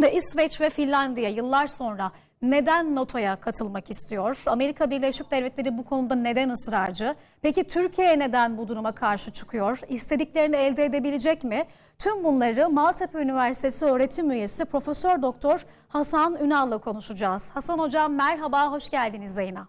Şimdi İsveç ve Finlandiya yıllar sonra neden NATO'ya katılmak istiyor? Amerika Birleşik Devletleri bu konuda neden ısrarcı? Peki Türkiye neden bu duruma karşı çıkıyor? İstediklerini elde edebilecek mi? Tüm bunları Maltepe Üniversitesi öğretim üyesi Profesör Doktor Hasan Ünal'la konuşacağız. Hasan Hocam merhaba, hoş geldiniz yayına.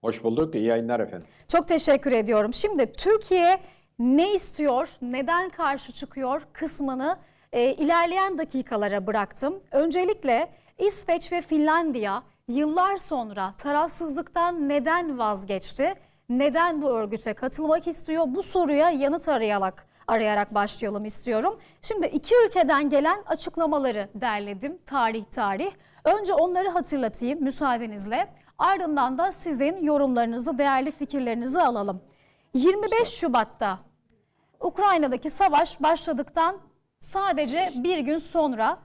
Hoş bulduk. İyi yayınlar efendim. Çok teşekkür ediyorum. Şimdi Türkiye ne istiyor, neden karşı çıkıyor kısmını e, ilerleyen dakikalara bıraktım. Öncelikle İsveç ve Finlandiya yıllar sonra tarafsızlıktan neden vazgeçti? Neden bu örgüte katılmak istiyor? Bu soruya yanıt arayarak arayarak başlayalım istiyorum. Şimdi iki ülkeden gelen açıklamaları derledim tarih tarih. Önce onları hatırlatayım müsaadenizle. Ardından da sizin yorumlarınızı, değerli fikirlerinizi alalım. 25 Şubat'ta Ukrayna'daki savaş başladıktan sadece bir gün sonra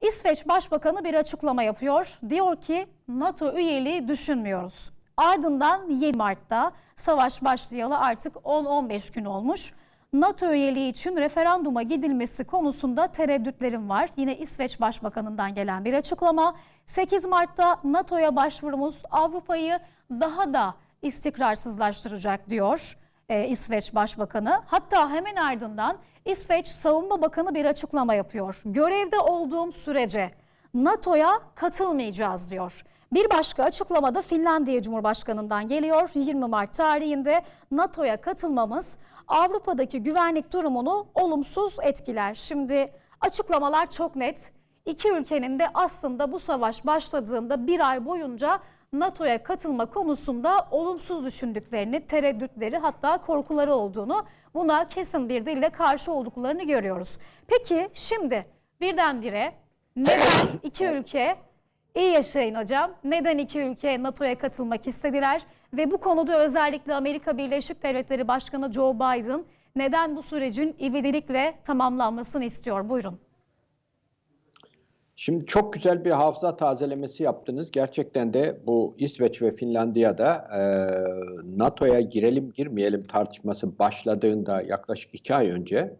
İsveç Başbakanı bir açıklama yapıyor. Diyor ki NATO üyeliği düşünmüyoruz. Ardından 7 Mart'ta savaş başlayalı artık 10-15 gün olmuş. NATO üyeliği için referanduma gidilmesi konusunda tereddütlerim var. Yine İsveç Başbakanı'ndan gelen bir açıklama. 8 Mart'ta NATO'ya başvurumuz Avrupa'yı daha da istikrarsızlaştıracak diyor e, İsveç Başbakanı. Hatta hemen ardından İsveç Savunma Bakanı bir açıklama yapıyor. Görevde olduğum sürece NATO'ya katılmayacağız diyor. Bir başka açıklamada Finlandiya Cumhurbaşkanı'ndan geliyor. 20 Mart tarihinde NATO'ya katılmamız Avrupa'daki güvenlik durumunu olumsuz etkiler. Şimdi açıklamalar çok net. İki ülkenin de aslında bu savaş başladığında bir ay boyunca NATO'ya katılma konusunda olumsuz düşündüklerini, tereddütleri hatta korkuları olduğunu buna kesin bir dille karşı olduklarını görüyoruz. Peki şimdi birdenbire neden iki ülke iyi yaşayın hocam. Neden iki ülke NATO'ya katılmak istediler? Ve bu konuda özellikle Amerika Birleşik Devletleri Başkanı Joe Biden neden bu sürecin ivedilikle tamamlanmasını istiyor? Buyurun. Şimdi çok güzel bir hafıza tazelemesi yaptınız. Gerçekten de bu İsveç ve Finlandiya'da e, NATO'ya girelim girmeyelim tartışması başladığında yaklaşık iki ay önce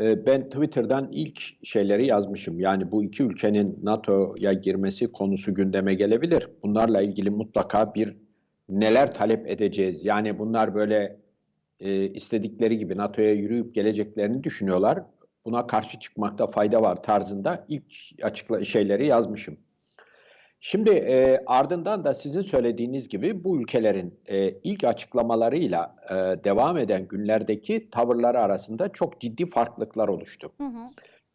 e, ben Twitter'dan ilk şeyleri yazmışım. Yani bu iki ülkenin NATO'ya girmesi konusu gündeme gelebilir. Bunlarla ilgili mutlaka bir neler talep edeceğiz. Yani bunlar böyle e, istedikleri gibi NATO'ya yürüyüp geleceklerini düşünüyorlar buna karşı çıkmakta fayda var tarzında ilk açıkla şeyleri yazmışım. Şimdi e, ardından da sizin söylediğiniz gibi bu ülkelerin e, ilk açıklamalarıyla e, devam eden günlerdeki tavırları arasında çok ciddi farklılıklar oluştu. Hı hı.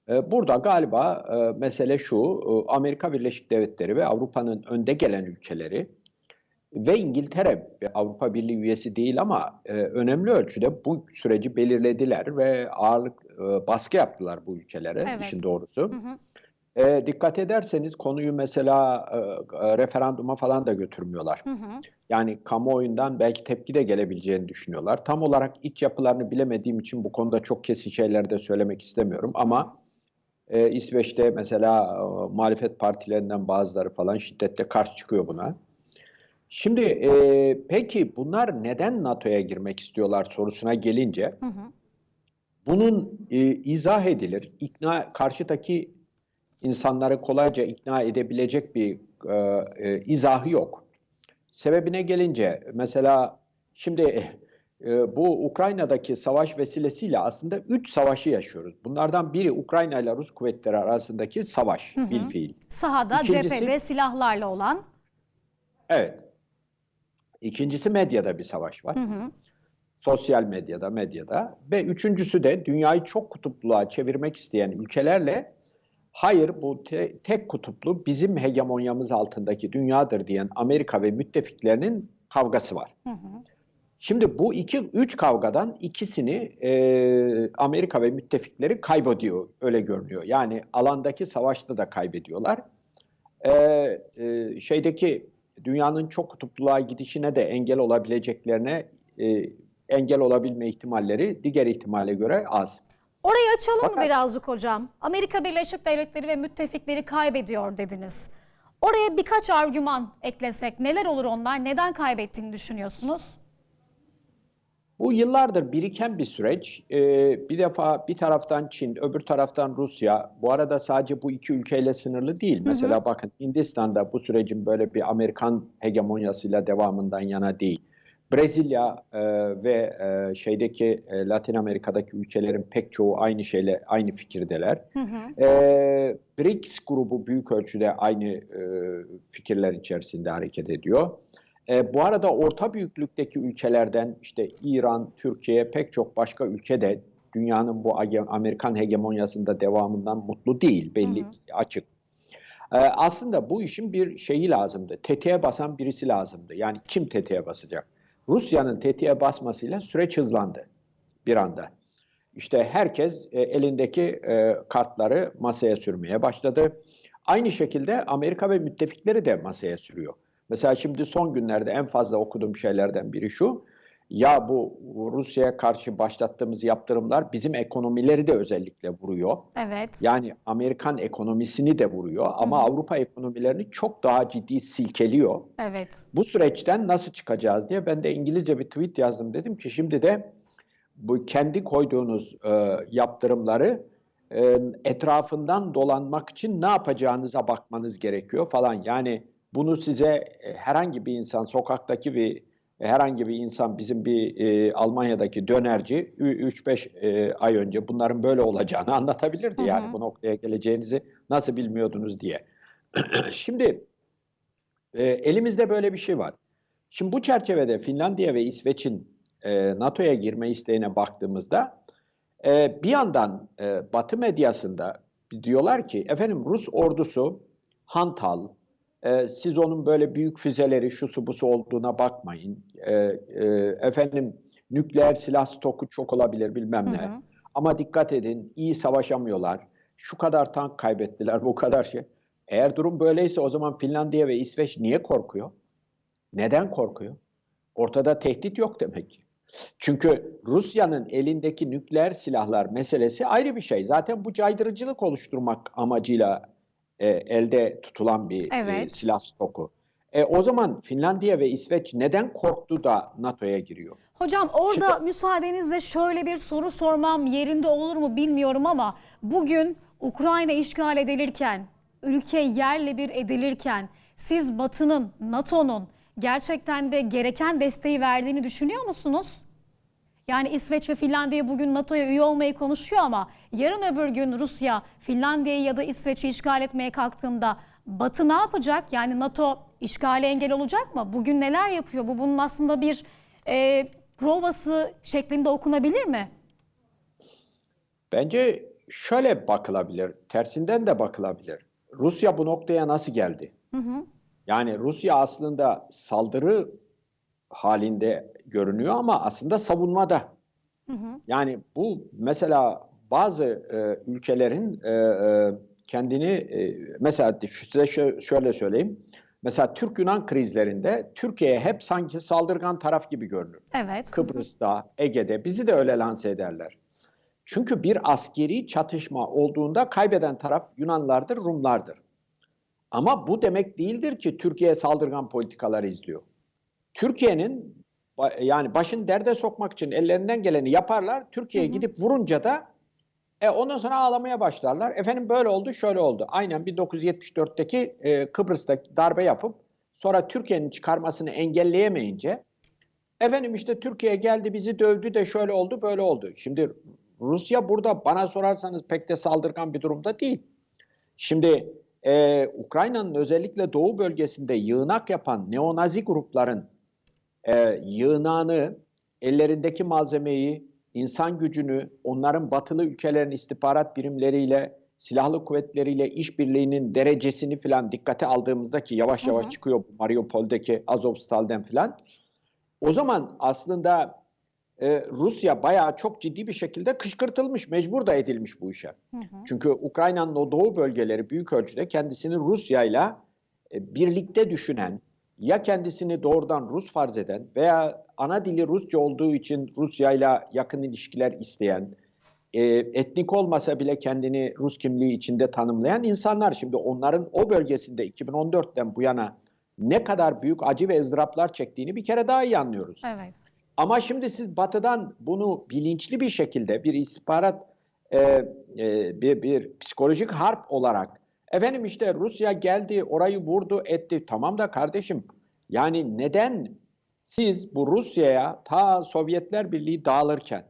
E, burada galiba e, mesele şu, e, Amerika Birleşik Devletleri ve Avrupa'nın önde gelen ülkeleri ve İngiltere Avrupa Birliği üyesi değil ama e, önemli ölçüde bu süreci belirlediler ve ağırlık e, baskı yaptılar bu ülkelere evet. işin doğrusu. Hı hı. E, dikkat ederseniz konuyu mesela e, e, referanduma falan da götürmüyorlar. Hı hı. Yani kamuoyundan belki tepki de gelebileceğini düşünüyorlar. Tam olarak iç yapılarını bilemediğim için bu konuda çok kesin şeyler de söylemek istemiyorum ama e, İsveç'te mesela e, muhalefet partilerinden bazıları falan şiddetle karşı çıkıyor buna. Şimdi e, peki bunlar neden NATO'ya girmek istiyorlar sorusuna gelince hı hı. bunun e, izah edilir, ikna karşıdaki insanları kolayca ikna edebilecek bir e, e, izahı yok. Sebebine gelince mesela şimdi e, bu Ukrayna'daki savaş vesilesiyle aslında üç savaşı yaşıyoruz. Bunlardan biri Ukrayna ile Rus kuvvetleri arasındaki savaş hı hı. bilfiil. Sahada, İkincisi, cephede silahlarla olan. Evet. İkincisi medyada bir savaş var. Hı hı. Sosyal medyada, medyada. Ve üçüncüsü de dünyayı çok kutupluğa çevirmek isteyen ülkelerle hayır bu te, tek kutuplu bizim hegemonyamız altındaki dünyadır diyen Amerika ve müttefiklerinin kavgası var. Hı hı. Şimdi bu iki, üç kavgadan ikisini e, Amerika ve müttefikleri kaybediyor, öyle görünüyor. Yani alandaki savaşta da kaybediyorlar. E, e, şeydeki dünyanın çok kutupluğa gidişine de engel olabileceklerine e, engel olabilme ihtimalleri diğer ihtimale göre az. Orayı açalım Fakat, mı birazcık hocam? Amerika Birleşik Devletleri ve müttefikleri kaybediyor dediniz. Oraya birkaç argüman eklesek neler olur onlar? Neden kaybettiğini düşünüyorsunuz? Bu yıllardır biriken bir süreç. Ee, bir defa bir taraftan Çin, öbür taraftan Rusya. Bu arada sadece bu iki ülkeyle sınırlı değil. Mesela bakın Hindistan'da bu sürecin böyle bir Amerikan hegemonyasıyla devamından yana değil. Brezilya e, ve e, şeydeki e, Latin Amerika'daki ülkelerin pek çoğu aynı şeyle aynı fikirdeler. Hı hı. E, BRICS grubu büyük ölçüde aynı e, fikirler içerisinde hareket ediyor. E, bu arada orta büyüklükteki ülkelerden işte İran, Türkiye pek çok başka ülke de dünyanın bu Amerikan hegemonyasında devamından mutlu değil belli Hı hı. açık. E, aslında bu işin bir şeyi lazımdı. Tetiğe basan birisi lazımdı. Yani kim tetiğe basacak? Rusya'nın tetiğe basmasıyla süreç hızlandı bir anda. İşte herkes e, elindeki e, kartları masaya sürmeye başladı. Aynı şekilde Amerika ve müttefikleri de masaya sürüyor. Mesela şimdi son günlerde en fazla okuduğum şeylerden biri şu. Ya bu Rusya'ya karşı başlattığımız yaptırımlar bizim ekonomileri de özellikle vuruyor. Evet. Yani Amerikan ekonomisini de vuruyor ama Avrupa ekonomilerini çok daha ciddi silkeliyor. Evet. Bu süreçten nasıl çıkacağız diye ben de İngilizce bir tweet yazdım. Dedim ki şimdi de bu kendi koyduğunuz e, yaptırımları e, etrafından dolanmak için ne yapacağınıza bakmanız gerekiyor falan. Yani bunu size e, herhangi bir insan, sokaktaki bir e, herhangi bir insan bizim bir e, Almanya'daki dönerci 3-5 e, ay önce bunların böyle olacağını anlatabilirdi. Hı hı. Yani bu noktaya geleceğinizi nasıl bilmiyordunuz diye. Şimdi e, elimizde böyle bir şey var. Şimdi bu çerçevede Finlandiya ve İsveç'in e, NATO'ya girme isteğine baktığımızda e, bir yandan e, Batı medyasında diyorlar ki efendim Rus ordusu hantal, e, siz onun böyle büyük füzeleri şusu busu olduğuna bakmayın. E, e, efendim nükleer silah stoku çok olabilir bilmem ne. Hı hı. Ama dikkat edin iyi savaşamıyorlar. Şu kadar tank kaybettiler bu kadar şey. Eğer durum böyleyse o zaman Finlandiya ve İsveç niye korkuyor? Neden korkuyor? Ortada tehdit yok demek ki. Çünkü Rusya'nın elindeki nükleer silahlar meselesi ayrı bir şey. Zaten bu caydırıcılık oluşturmak amacıyla e, elde tutulan bir e, Evet. silah stoku. E, o zaman Finlandiya ve İsveç neden korktu da NATO'ya giriyor? Hocam orada müsaadenizle şöyle bir soru sormam yerinde olur mu bilmiyorum ama bugün Ukrayna işgal edilirken, ülke yerle bir edilirken siz Batı'nın, NATO'nun gerçekten de gereken desteği verdiğini düşünüyor musunuz? Yani İsveç ve Finlandiya bugün NATO'ya üye olmayı konuşuyor ama yarın öbür gün Rusya Finlandiya'yı ya da İsveç'i işgal etmeye kalktığında Batı ne yapacak? Yani NATO işgale engel olacak mı? Bugün neler yapıyor? Bu bunun aslında bir e, provası şeklinde okunabilir mi? Bence şöyle bakılabilir, tersinden de bakılabilir. Rusya bu noktaya nasıl geldi? Yani Rusya aslında saldırı halinde görünüyor ama aslında savunmada. Yani bu mesela bazı e, ülkelerin e, e, kendini e, mesela size şö- şöyle söyleyeyim. Mesela Türk-Yunan krizlerinde Türkiye hep sanki saldırgan taraf gibi görünür. Evet. Kıbrıs'ta, Ege'de bizi de öyle lanse ederler. Çünkü bir askeri çatışma olduğunda kaybeden taraf Yunanlardır, Rumlardır. Ama bu demek değildir ki Türkiye saldırgan politikalar izliyor. Türkiye'nin yani başın derde sokmak için ellerinden geleni yaparlar. Türkiye'ye gidip vurunca da e, ondan sonra ağlamaya başlarlar. Efendim böyle oldu, şöyle oldu. Aynen 1974'teki e, Kıbrıs'taki darbe yapıp sonra Türkiye'nin çıkarmasını engelleyemeyince Efendim işte Türkiye geldi bizi dövdü de şöyle oldu böyle oldu. Şimdi Rusya burada bana sorarsanız pek de saldırgan bir durumda değil. Şimdi e, Ukrayna'nın özellikle doğu bölgesinde yığınak yapan neonazi grupların e, yığınağını, ellerindeki malzemeyi, insan gücünü, onların batılı ülkelerin istihbarat birimleriyle, silahlı kuvvetleriyle işbirliğinin derecesini falan dikkate aldığımızda ki yavaş yavaş çıkıyor bu Mariupol'deki Azovstal'den falan. O zaman aslında e, Rusya bayağı çok ciddi bir şekilde kışkırtılmış, mecbur da edilmiş bu işe. Çünkü Ukrayna'nın o doğu bölgeleri büyük ölçüde kendisini Rusya'yla e, birlikte düşünen, ya kendisini doğrudan Rus farz eden veya ana dili Rusça olduğu için Rusya'yla yakın ilişkiler isteyen, e, etnik olmasa bile kendini Rus kimliği içinde tanımlayan insanlar. Şimdi onların o bölgesinde 2014'ten bu yana ne kadar büyük acı ve ızdıraplar çektiğini bir kere daha iyi anlıyoruz. Evet. Ama şimdi siz Batı'dan bunu bilinçli bir şekilde bir istihbarat, e, e, bir, bir psikolojik harp olarak efendim işte Rusya geldi, orayı vurdu, etti. Tamam da kardeşim yani neden siz bu Rusya'ya ta Sovyetler Birliği dağılırken,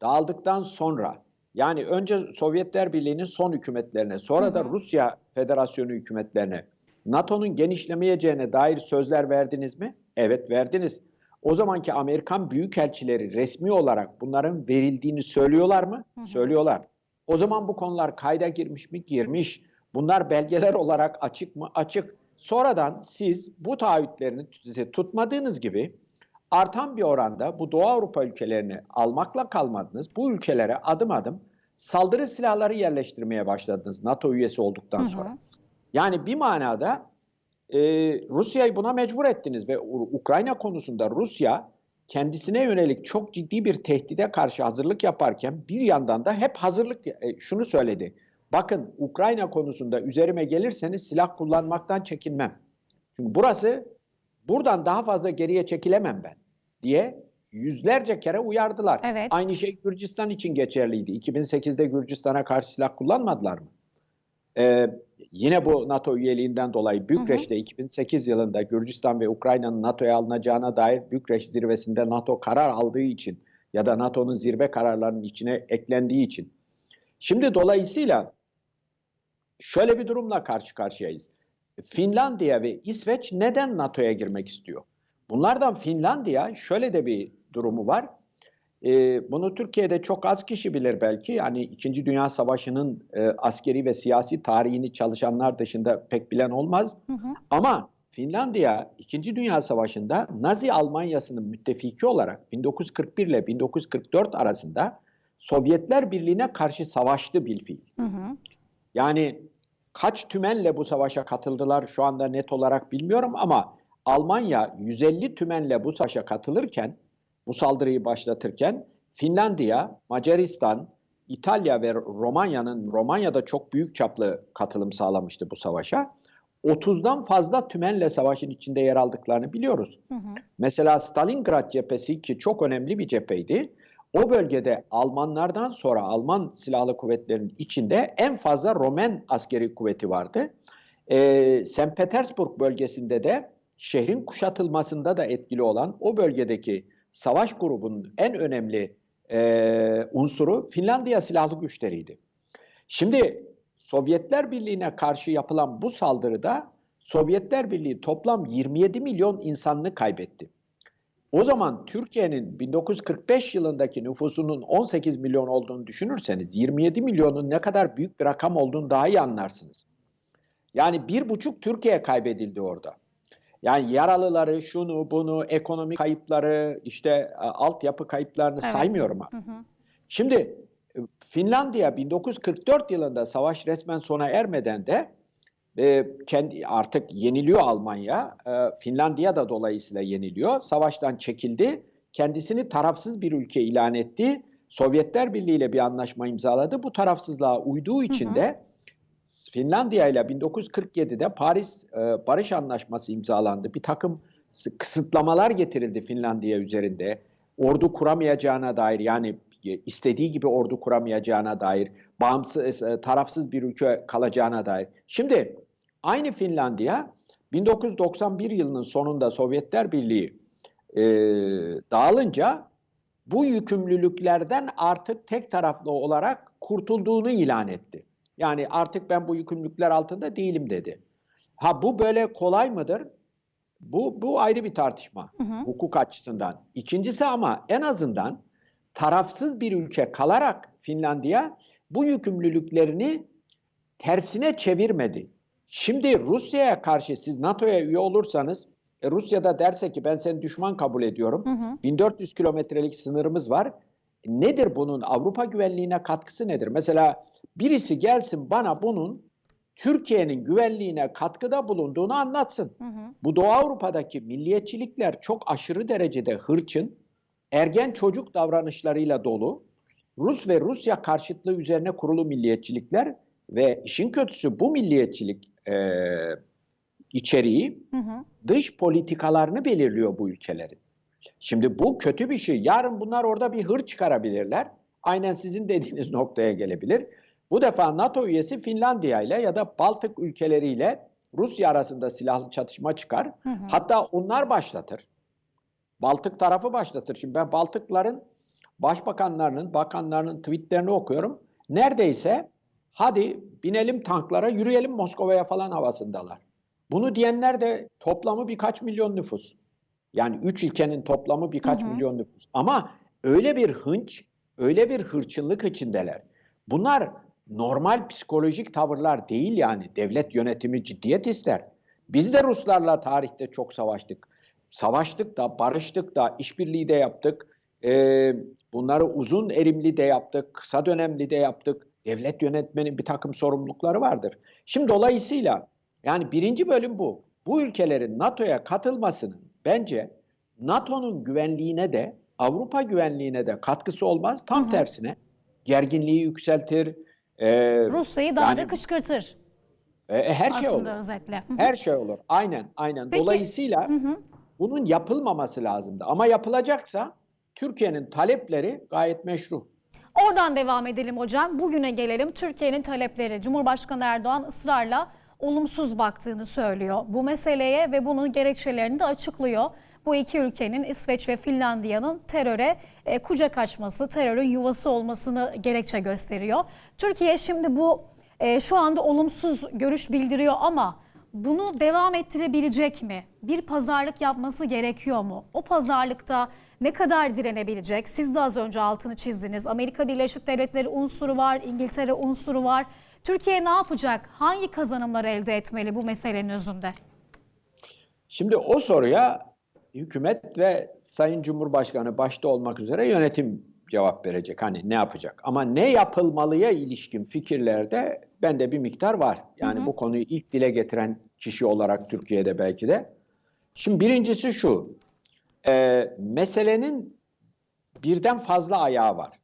dağıldıktan sonra yani önce Sovyetler Birliği'nin son hükümetlerine, sonra da Rusya Federasyonu hükümetlerine NATO'nun genişlemeyeceğine dair sözler verdiniz mi? Evet verdiniz. O zamanki Amerikan büyükelçileri resmi olarak bunların verildiğini söylüyorlar mı? Söylüyorlar. O zaman bu konular kayda girmiş mi? Girmiş. Bunlar belgeler olarak açık mı? Açık. Sonradan siz bu taahhütlerini tutmadığınız gibi artan bir oranda bu Doğu Avrupa ülkelerini almakla kalmadınız. Bu ülkelere adım adım saldırı silahları yerleştirmeye başladınız NATO üyesi olduktan sonra. Yani bir manada e, Rusya'yı buna mecbur ettiniz ve Ukrayna konusunda Rusya kendisine yönelik çok ciddi bir tehdide karşı hazırlık yaparken bir yandan da hep hazırlık e, şunu söyledi. Bakın Ukrayna konusunda üzerime gelirseniz silah kullanmaktan çekinmem. Çünkü burası buradan daha fazla geriye çekilemem ben diye yüzlerce kere uyardılar. Evet. Aynı şey Gürcistan için geçerliydi. 2008'de Gürcistan'a karşı silah kullanmadılar mı? Ee, yine bu NATO üyeliğinden dolayı Bükreş'te 2008 yılında Gürcistan ve Ukrayna'nın NATO'ya alınacağına dair Bükreş zirvesinde NATO karar aldığı için ya da NATO'nun zirve kararlarının içine eklendiği için. Şimdi dolayısıyla şöyle bir durumla karşı karşıyayız. Finlandiya ve İsveç neden NATO'ya girmek istiyor? Bunlardan Finlandiya şöyle de bir durumu var. Ee, bunu Türkiye'de çok az kişi bilir belki. Yani İkinci Dünya Savaşı'nın e, askeri ve siyasi tarihini çalışanlar dışında pek bilen olmaz. Hı hı. Ama Finlandiya İkinci Dünya Savaşı'nda Nazi Almanyası'nın müttefiki olarak 1941 ile 1944 arasında Sovyetler Birliği'ne karşı savaştı bilfiil. Hı hı. Yani kaç tümenle bu savaşa katıldılar şu anda net olarak bilmiyorum ama Almanya 150 tümenle bu savaşa katılırken, bu saldırıyı başlatırken Finlandiya, Macaristan, İtalya ve Romanya'nın Romanya'da çok büyük çaplı katılım sağlamıştı bu savaşa. 30'dan fazla tümenle savaşın içinde yer aldıklarını biliyoruz. Hı hı. Mesela Stalingrad cephesi ki çok önemli bir cepheydi. O bölgede Almanlardan sonra Alman silahlı kuvvetlerinin içinde en fazla Romen askeri kuvveti vardı. Ee, St. Petersburg bölgesinde de şehrin kuşatılmasında da etkili olan o bölgedeki savaş grubunun en önemli e, unsuru Finlandiya silahlı güçleriydi. Şimdi Sovyetler Birliği'ne karşı yapılan bu saldırıda Sovyetler Birliği toplam 27 milyon insanını kaybetti. O zaman Türkiye'nin 1945 yılındaki nüfusunun 18 milyon olduğunu düşünürseniz 27 milyonun ne kadar büyük bir rakam olduğunu daha iyi anlarsınız. Yani bir buçuk Türkiye kaybedildi orada. Yani yaralıları, şunu, bunu, ekonomik kayıpları, işte e, altyapı kayıplarını Evet. saymıyorum. Hı hı. Şimdi e, Finlandiya 1944 yılında savaş resmen sona ermeden de e, kendi artık yeniliyor Almanya. E, Finlandiya da dolayısıyla yeniliyor. Savaştan çekildi. Kendisini tarafsız bir ülke ilan etti. Sovyetler Birliği ile bir anlaşma imzaladı. Bu tarafsızlığa uyduğu için hı. de Finlandiya ile 1947'de Paris e, Barış Anlaşması imzalandı. Bir takım kısıtlamalar getirildi Finlandiya üzerinde. Ordu kuramayacağına dair yani e, istediği gibi ordu kuramayacağına dair, bağımsız e, tarafsız bir ülke kalacağına dair. Şimdi aynı Finlandiya 1991 yılının sonunda Sovyetler Birliği e, dağılınca bu yükümlülüklerden artık tek taraflı olarak kurtulduğunu ilan etti. Yani artık ben bu yükümlülükler altında değilim dedi. Ha bu böyle kolay mıdır? Bu bu ayrı bir tartışma Hı hı. hukuk açısından. İkincisi ama en azından tarafsız bir ülke kalarak Finlandiya bu yükümlülüklerini tersine çevirmedi. Şimdi Rusya'ya karşı siz NATO'ya üye olursanız e, Rusya da derse ki ben seni düşman kabul ediyorum. Hı hı. 1400 kilometrelik sınırımız var. Nedir bunun Avrupa güvenliğine katkısı nedir? Mesela birisi gelsin bana bunun Türkiye'nin güvenliğine katkıda bulunduğunu anlatsın. Hı hı. Bu Doğu Avrupa'daki milliyetçilikler çok aşırı derecede hırçın, ergen çocuk davranışlarıyla dolu. Rus ve Rusya karşıtlığı üzerine kurulu milliyetçilikler ve işin kötüsü bu milliyetçilik eee, içeriği Hı hı. dış politikalarını belirliyor bu ülkelerin. Şimdi bu kötü bir şey. Yarın bunlar orada bir hır çıkarabilirler. Aynen sizin dediğiniz noktaya gelebilir. Bu defa NATO üyesi Finlandiya ile ya da Baltık ülkeleriyle Rusya arasında silahlı çatışma çıkar. Hatta onlar başlatır. Baltık tarafı başlatır. Şimdi ben Baltıkların başbakanlarının, bakanlarının tweetlerini okuyorum. Neredeyse hadi binelim tanklara, yürüyelim Moskova'ya falan havasındalar. Bunu diyenler de toplamı birkaç milyon nüfus. Yani üç ilkenin toplamı birkaç milyon nüfus. Ama öyle bir hınç, öyle bir hırçınlık içindeler. Bunlar normal psikolojik tavırlar değil yani. Devlet yönetimi ciddiyet ister. Biz de Ruslarla tarihte çok savaştık. Savaştık da, barıştık da, işbirliği de yaptık. Ee, bunları uzun erimli de yaptık, kısa dönemli de yaptık. Devlet yönetmenin bir takım sorumlulukları vardır. Şimdi dolayısıyla yani birinci bölüm bu. Bu ülkelerin NATO'ya katılmasının bence NATO'nun güvenliğine de Avrupa güvenliğine de katkısı olmaz. Tam tersine gerginliği yükseltir. Ee, Rusya'yı daha yani- da kışkırtır e, her şey olur. aslında özetle. Hı hı. Her şey olur. Aynen, aynen. Peki- Dolayısıyla bunun yapılmaması lazımdı. Ama yapılacaksa Türkiye'nin talepleri gayet meşru. Oradan devam edelim hocam. Bugüne gelelim. Türkiye'nin talepleri. Cumhurbaşkanı Erdoğan ısrarla olumsuz baktığını söylüyor bu meseleye ve bunun gerekçelerini de açıklıyor. Bu iki ülkenin İsveç ve Finlandiya'nın teröre e, kucak açması, terörün yuvası olmasını gerekçe gösteriyor. Türkiye şimdi bu e, şu anda olumsuz görüş bildiriyor ama bunu devam ettirebilecek mi? Bir pazarlık yapması gerekiyor mu? O pazarlıkta ne kadar direnebilecek? Siz de az önce altını çizdiniz. Amerika Birleşik Devletleri unsuru var, İngiltere unsuru var. Türkiye ne yapacak? Hangi kazanımları elde etmeli bu meselenin özünde? Şimdi o soruya hükümet ve Sayın Cumhurbaşkanı başta olmak üzere yönetim cevap verecek. Hani ne yapacak? Ama ne yapılmalıya ilişkin fikirlerde bende bir miktar var. Yani bu konuyu ilk dile getiren kişi olarak Türkiye'de belki de. Şimdi birincisi şu. e, meselenin birden fazla ayağı var.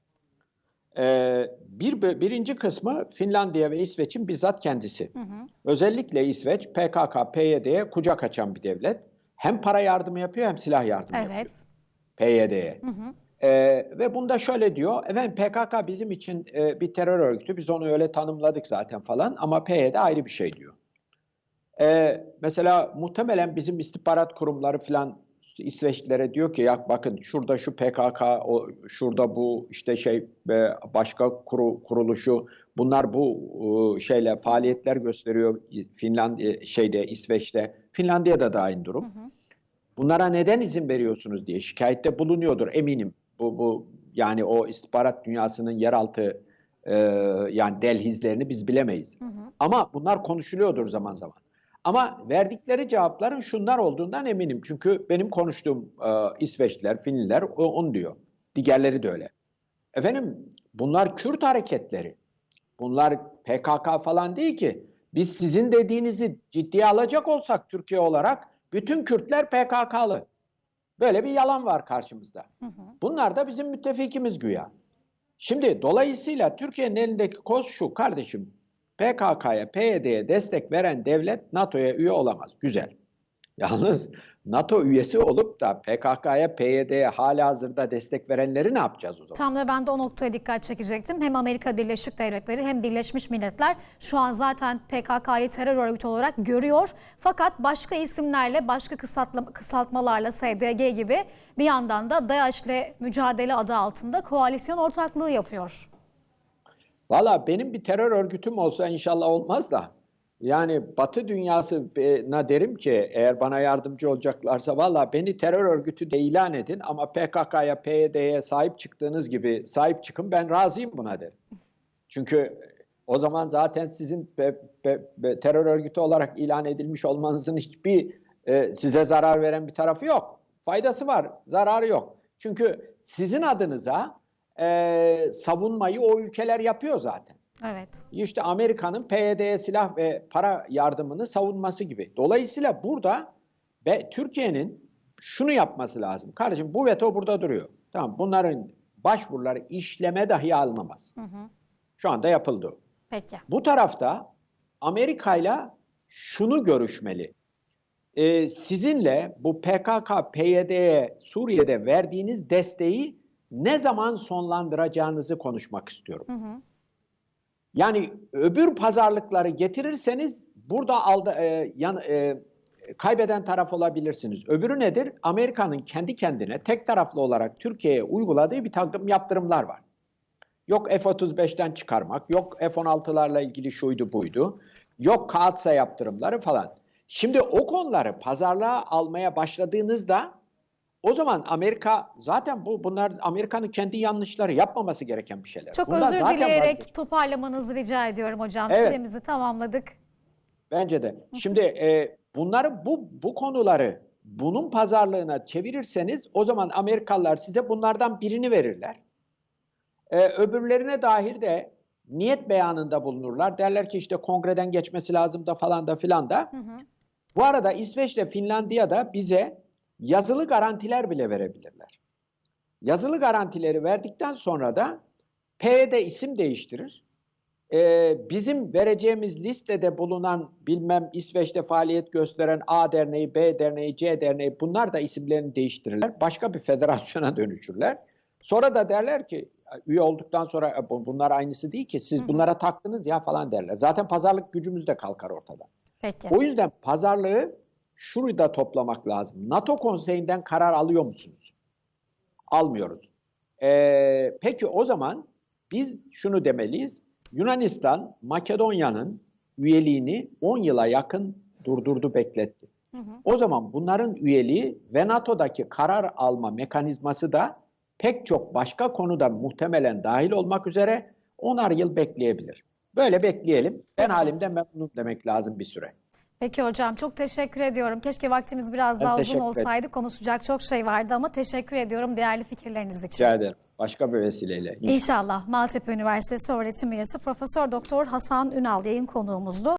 E, bir birinci kısmı Finlandiya ve İsveç'in bizzat kendisi. Özellikle İsveç PKK, PYD'ye kucak açan bir devlet. Hem para yardımı yapıyor hem silah yardımı yapıyor. Evet. PYD'ye. Ee, ve bunda şöyle diyor, efendim PKK bizim için e, bir terör örgütü, biz onu öyle tanımladık zaten falan ama PYD ayrı bir şey diyor. Ee, mesela muhtemelen bizim istihbarat kurumları falan İsveçlilere diyor ki ya bakın şurada şu PKK, o, şurada bu işte şey e, başka kuru, kuruluşu bunlar bu e, şeyle faaliyetler gösteriyor Finlandiya şeyde İsveç'te. Finlandiya'da da aynı durum. Bunlara neden izin veriyorsunuz diye şikayette bulunuyordur eminim. Bu bu yani o istihbarat dünyasının yeraltı e, yani delhizlerini biz bilemeyiz. Ama bunlar konuşuluyordur zaman zaman. Ama verdikleri cevapların şunlar olduğundan eminim. Çünkü benim konuştuğum e, İsveçliler, Finliler o- onu diyor. Diğerleri de öyle. Efendim bunlar Kürt hareketleri. Bunlar PKK falan değil ki. Biz sizin dediğinizi ciddiye alacak olsak Türkiye olarak bütün Kürtler PKK'lı. Böyle bir yalan var karşımızda. Bunlar da bizim müttefikimiz güya. Şimdi dolayısıyla Türkiye'nin elindeki koz şu kardeşim. PKK'ya, PYD'ye destek veren devlet NATO'ya üye olamaz. Güzel. Yalnız NATO üyesi olup da PKK'ya, PYD'ye hala hazırda destek verenleri ne yapacağız o zaman? Tam da ben de o noktaya dikkat çekecektim. Hem Amerika Birleşik Devletleri hem Birleşmiş Milletler şu an zaten PKK'yı terör örgütü olarak görüyor. Fakat başka isimlerle, başka kısaltma, kısaltmalarla SDG gibi bir yandan da DAEŞ'le mücadele adı altında koalisyon ortaklığı yapıyor. Valla benim bir terör örgütüm olsa inşallah olmaz da. Yani Batı dünyasına derim ki eğer bana yardımcı olacaklarsa valla beni terör örgütü de ilan edin ama PKK'ya, PYD'ye sahip çıktığınız gibi sahip çıkın ben razıyım buna derim. Çünkü o zaman zaten sizin be- be- be- terör örgütü olarak ilan edilmiş olmanızın hiçbir e, size zarar veren bir tarafı yok. Faydası var, zararı yok. Çünkü sizin adınıza e, savunmayı o ülkeler yapıyor zaten. Evet. İşte Amerika'nın PYD'ye silah ve para yardımını savunması gibi. Dolayısıyla burada ve Türkiye'nin şunu yapması lazım. Kardeşim bu veto burada duruyor. Tamam bunların başvuruları işleme dahi alınamaz. Şu anda yapıldı. Peki. Bu tarafta Amerika'yla şunu görüşmeli. e, sizinle bu PKK, PYD'ye Suriye'de verdiğiniz desteği ne zaman sonlandıracağınızı konuşmak istiyorum. Yani öbür pazarlıkları getirirseniz burada aldı, e, yan, e, kaybeden taraf olabilirsiniz. Öbürü nedir? Amerika'nın kendi kendine tek taraflı olarak Türkiye'ye uyguladığı bir takım yaptırımlar var. Yok F-35'ten çıkarmak, yok F-16'larla ilgili şuydu buydu, yok Kaatsa yaptırımları falan. Şimdi o konuları pazarlığa almaya başladığınızda o zaman Amerika zaten bu bunlar Amerika'nın kendi yanlışları yapmaması gereken bir şeyler. Çok Bunlar özür dileyerek vazgeç- toparlamanızı rica ediyorum hocam. Evet. Süremizi tamamladık. Bence de. Şimdi e, bunları bu bu konuları bunun pazarlığına çevirirseniz o zaman Amerikalılar size bunlardan birini verirler. E, öbürlerine dair de niyet beyanında bulunurlar. Derler ki işte kongreden geçmesi lazım da falan da filan da. Bu arada İsveç ile Finlandiya da bize yazılı garantiler bile verebilirler. Yazılı garantileri verdikten sonra da PYD isim değiştirir. Ee, bizim vereceğimiz listede bulunan bilmem İsveç'te faaliyet gösteren A derneği, B derneği, C derneği bunlar da isimlerini değiştirirler. Başka bir federasyona dönüşürler. Sonra da derler ki üye olduktan sonra "E, bu- bunlar aynısı değil ki siz bunlara taktınız ya falan derler. Zaten pazarlık gücümüz de kalkar ortada. Peki. O yüzden pazarlığı şurada toplamak lazım. NATO konseyinden karar alıyor musunuz? Almıyoruz. Ee, peki o zaman biz şunu demeliyiz. Yunanistan, Makedonya'nın üyeliğini 10 yıla yakın durdurdu, bekletti. O zaman bunların üyeliği ve NATO'daki karar alma mekanizması da pek çok başka konuda muhtemelen dahil olmak üzere onar yıl bekleyebilir. Böyle bekleyelim. Ben halimden memnunum demek lazım bir süre. Peki hocam çok teşekkür ediyorum. Keşke vaktimiz biraz Ben daha uzun teşekkür ederim. olsaydı. Konuşacak çok şey vardı ama teşekkür ediyorum değerli fikirleriniz için. Rica ederim. Başka bir vesileyle. İnşallah Maltepe Üniversitesi öğretim üyesi Profesör Doktor Hasan Ünal yayın konuğumuzdu.